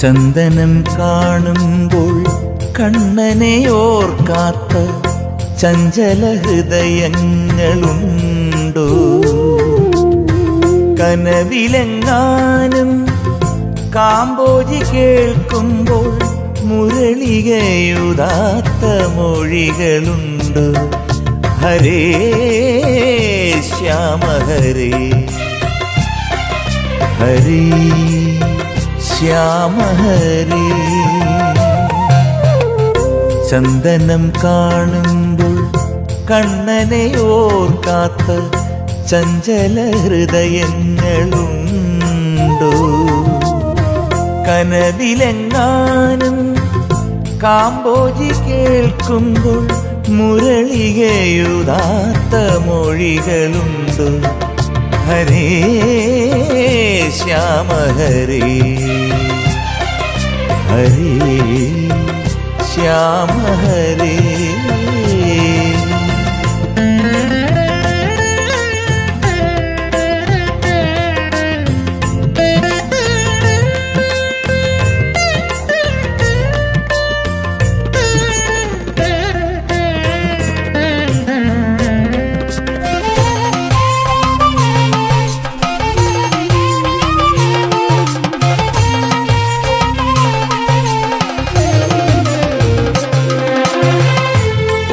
ചന്ദനം കാണുമ്പോൾ കണ്ണനെ ഓർക്കാത്ത ചഞ്ചല ഹൃദയങ്ങളുണ്ടോ? കനവിലെങ്ങാനും കാമ്പോജി കേൾക്കുമ്പോൾ മുരളികയുതാത്ത മൊഴികളുണ്ട്. ഹരേ ശ്യാമ ഹരേ ഹരി ശ്യാമ ഹരി ചന്ദനം കാണുമ്പോൾ കണ്ണനെ ഓർക്കാത്ത ചഞ്ചല ഹൃദയങ്ങളുണ്ടോ? കനവിലെങ്ങാനും കാമ്പോജി കേൾക്കുമ്പോൾ മുരളികയുതാത്ത മൊഴികളുണ്ട്. ഹരേ ശ്യാമ ഹരേ. ഹരേ ശ്യാമ ഹരേ.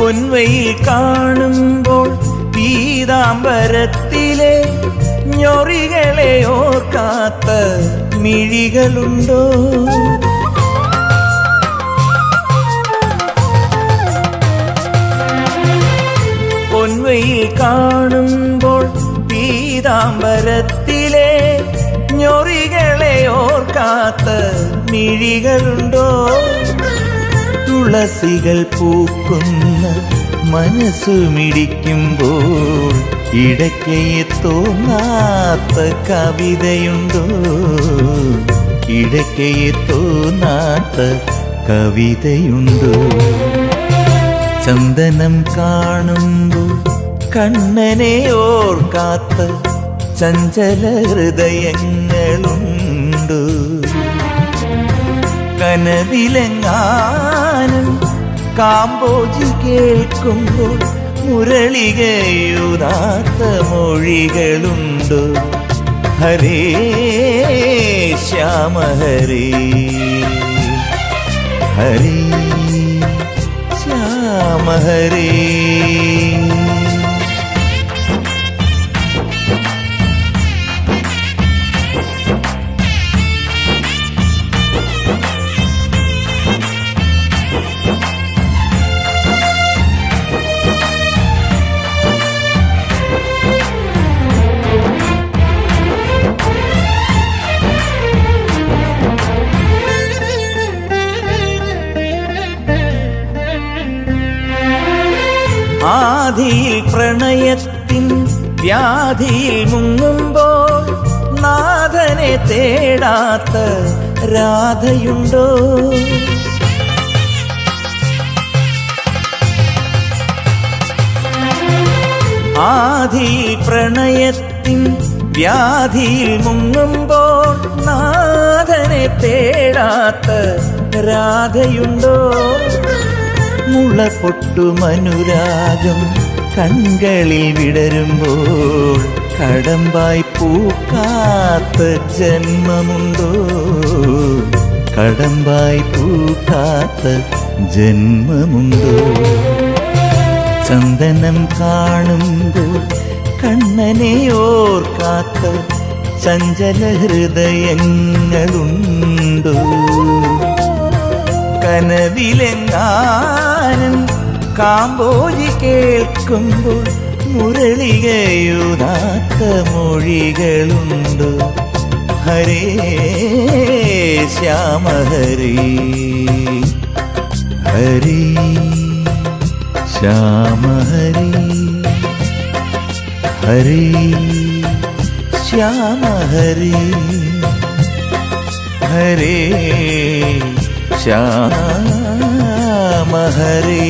പൊൻവയിൽ കാണുമ്പോൾ പീതാംബരത്തിലെ ഞൊറികളെ ഓർക്കാത്ത മിഴികളുണ്ടോ? പൊൻവയിൽ കാണുമ്പോൾ പീതാംബരത്തിലെ ഞൊറികളെ ഓർക്കാത്ത മിഴികളുണ്ടോ? തുളസികൾ പൂക്കുന്ന മനസ്സുമിടിക്കുമ്പോൾ ഇടയ്ക്കയെ തോന്നാത്ത കവിതയുണ്ടോ? ഇടയ്ക്കയെ തോന്നാത്ത കവിതയുണ്ടോ? ചന്ദനം കാണുമ്പോൾ കണ്ണനെ ഓർക്കാത്ത ചഞ്ചല ഹൃദയങ്ങളുണ്ടോ? കനവിലെങ്ങാനും കാമ്പോജി കേൾക്കുമ്പോൾ മുരളികയുതാത്ത മൊഴികളുണ്ട്. ഹരേ ശ്യാമ ഹരേ ഹരേ ശ്യാമ ഹരേ പ്രണയത്തിൻ വ്യാധിയിൽ മുങ്ങുമ്പോൾ നാഥനെ തേടാത്ത രാധയുണ്ടോ? ആധി പ്രണയത്തിൻ വ്യാധിയിൽ മുങ്ങുമ്പോൾ നാഥനെ തേടാത്ത രാധയുണ്ടോ? മുള പൊട്ടുമനുരാഗം കൺകളിൽ വിടരുമ്പോൾ കടമ്പായി പൂക്കാത്ത ജന്മമുണ്ടോ? കടമ്പായി പൂക്കാത്ത ജന്മമുണ്ടോ? ചന്ദനം കാണുമ്പോൾ കണ്ണനെ ഓർക്കാത്ത ചഞ്ചല ഹൃദയങ്ങളുണ്ടോ? കനവിലെങ്ങാനും കാമ്പോജി കേൾക്കുമ്പോൾ മുരളികയുതാത്ത മൊഴികളുണ്ട്. ഹരേ ശ്യാമ ഹരി ശ്യാമഹരി. ശ്യാമ ഹരേ ഹരേ ശ്യാമ ഹരേ ഹരേ ശ്യാമ மகரே